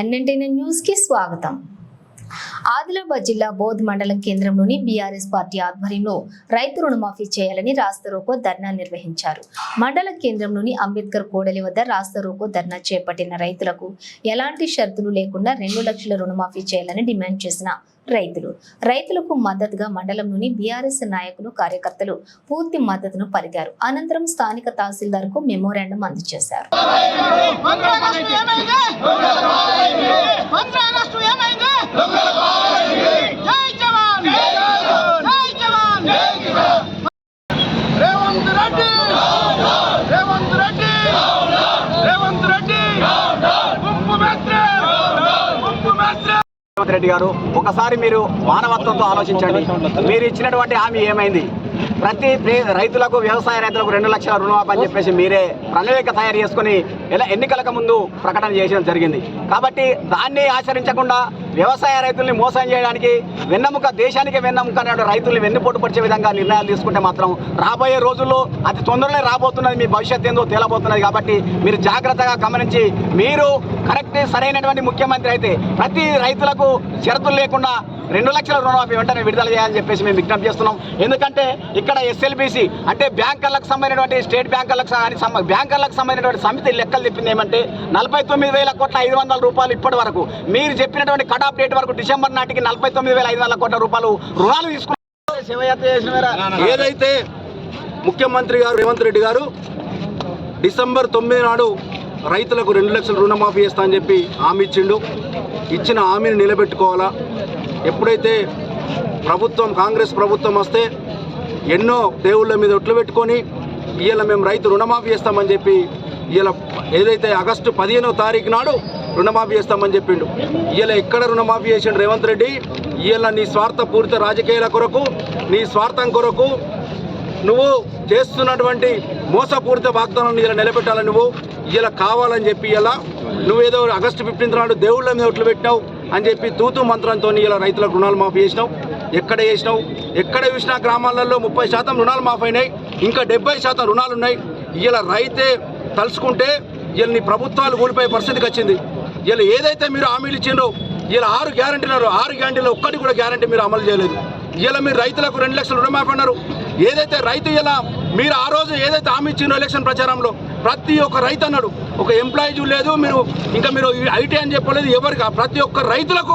ఎన్ఎన్టీఎన్ న్యూస్కి స్వాగతం. ఆదిలాబాద్ జిల్లా బోధ్ మండలం కేంద్రంలోని బీఆర్ఎస్ పార్టీ ఆధ్వర్యంలో రైతు రుణమాఫీ చేయాలని రాస్తారోకో ధర్నా నిర్వహించారు. మండల కేంద్రంలోని అంబేద్కర్ కోడలి వద్ద రాస్తారోకో ధర్నా చేపట్టిన రైతులకు ఎలాంటి షరతులు లేకుండా రెండు లక్షల రుణమాఫీ చేయాలని డిమాండ్ చేసిన రైతులు. రైతులకు మద్దతుగా మండలంలోని బీఆర్ఎస్ నాయకులు కార్యకర్తలు పూర్తి మద్దతును పలికారు. అనంతరం స్థానిక తహసీల్దార్కు మెమోరాండం అందజేశారు పంద్రాగస్టు ఏమైంది పంద్రాగస్టు ఏమైంది జై జవాన్ జై జవాన్ రేవంత్ రెడ్డి రేవంత్ రెడ్డి రేవంత్ రెడ్డి గుంపు మెత్రే గుంపు మెత్రే రేవంత్ రెడ్డి గారు ఒకసారి మీరు మానవత్వంతో ఆలోచించండి. మీరు ఇచ్చినటువంటి హామీ ఏమైంది? ప్రతి రైతులకు వ్యవసాయ రైతులకు రెండు లక్షల రుణమాఫీ అని చెప్పేసి మీరే ప్రణాళిక తయారు చేసుకుని ఎలా ఎన్నికలకు ముందు ప్రకటన చేయడం జరిగింది. కాబట్టి దాన్ని ఆచరించకుండా వ్యవసాయ రైతుల్ని మోసం చేయడానికి వెన్నెముక దేశానికి వెన్నెముక అనే రైతుల్ని వెన్నుపోటు పరిచే విధంగా నిర్ణయాలు తీసుకుంటే మాత్రం రాబోయే రోజుల్లో అతి తొందరలో రాబోతున్నది మీ భవిష్యత్తు ఏందో తేలబోతున్నది కాబట్టి మీరు జాగ్రత్తగా గమనించి మీరు కరెక్ట్ సరైనటువంటి ముఖ్యమంత్రి అయితే ప్రతి రైతులకు షరతులు లేకుండా రెండు లక్షల రుణమాఫీ వెంటనే విడుదల చేయాలని చెప్పేసి మేము విజ్ఞప్తి చేస్తున్నాం. ఎందుకంటే ఇక్కడ ఎస్ఎల్బిసి అంటే బ్యాంకర్లకు సంబంధించినటువంటి స్టేట్ బ్యాంకర్లకు కానీ బ్యాంకర్లకు సంబంధించినటువంటి సమితి లెక్కలు చెప్పింది ఏమంటే నలభై తొమ్మిది వేల కోట్ల ఐదు వందల రూపాయలు ఇప్పటి వరకు. మీరు చెప్పినటువంటి కట్ ఆఫ్ డేట్ వరకు డిసెంబర్ నాటికి నలభై తొమ్మిది వేల ఐదు వందల కోట్ల రూపాయలు రుణాలు తీసుకున్నారు ఏదైతే ముఖ్యమంత్రి గారు రేవంత్ రెడ్డి గారు డిసెంబర్ తొమ్మిది నాడు రైతులకు రెండు లక్షల రుణమాఫీ చేస్తా అని చెప్పి హామీ ఇచ్చిండు. ఇచ్చిన హామీని నిలబెట్టుకోవాలా? ఎప్పుడైతే ప్రభుత్వం కాంగ్రెస్ ప్రభుత్వం వస్తే ఎన్నో దేవుళ్ళ మీద ఒట్లు పెట్టుకొని ఇవాళ మేము రైతు రుణమాఫీ చేస్తామని చెప్పి ఇవాళ ఏదైతే ఆగస్టు పదిహేనో తారీఖు నాడు రుణమాఫీ చేస్తామని చెప్పిండు. ఇవాళ ఎక్కడ రుణమాఫీ చేసిండు రేవంత్ రెడ్డి? ఇవాళ నీ స్వార్థపూరిత రాజకీయాల కొరకు నీ స్వార్థం కొరకు నువ్వు చేస్తున్నటువంటి మోసపూరిత వాగ్దానాన్ని ఇలా నిలబెట్టాలని నువ్వు. ఇలా కావాలని చెప్పి ఇలా నువ్వేదో ఆగస్టు ఫిఫ్టీన్త్ నాడు దేవుళ్ళ మీద ఒట్లు పెట్టినావు. అని చెప్పి తూతు మంత్రంతో ఇలా రైతులకు రుణాలు మాఫీ చేసినావు. ఎక్కడ చేసినావు? ఎక్కడ చూసినా గ్రామాలలో ముప్పై శాతం రుణాలు మాఫీ అయినాయి ఇంకా డెబ్బై శాతం రుణాలు ఉన్నాయి ఇలా రైతే తలుచుకుంటే వీళ్ళని ప్రభుత్వాలు కూలిపోయే పరిస్థితికి వచ్చింది. వీళ్ళు ఏదైతే మీరు హామీలు ఇచ్చిండ్రో వీళ్ళు ఆరు గ్యారంటీలు ఆరు గ్యారంటీలో ఒక్కటి కూడా గ్యారంటీ మీరు అమలు చేయలేదు. ఇలా మీరు రైతులకు రెండు లక్షల రుణమాఫీ అన్నారు. ఏదైతే రైతు ఇలా మీరు ఆ రోజు ఏదైతే హామీ ఇచ్చిందో ఎలక్షన్ ప్రచారంలో ప్రతి ఒక్క రైతు అన్నాడు ఒక ఎంప్లాయీ లేదు మీరు ఇంకా మీరు ఐటీ అని చెప్పలేదు ఎవరికి? ప్రతి ఒక్క రైతులకు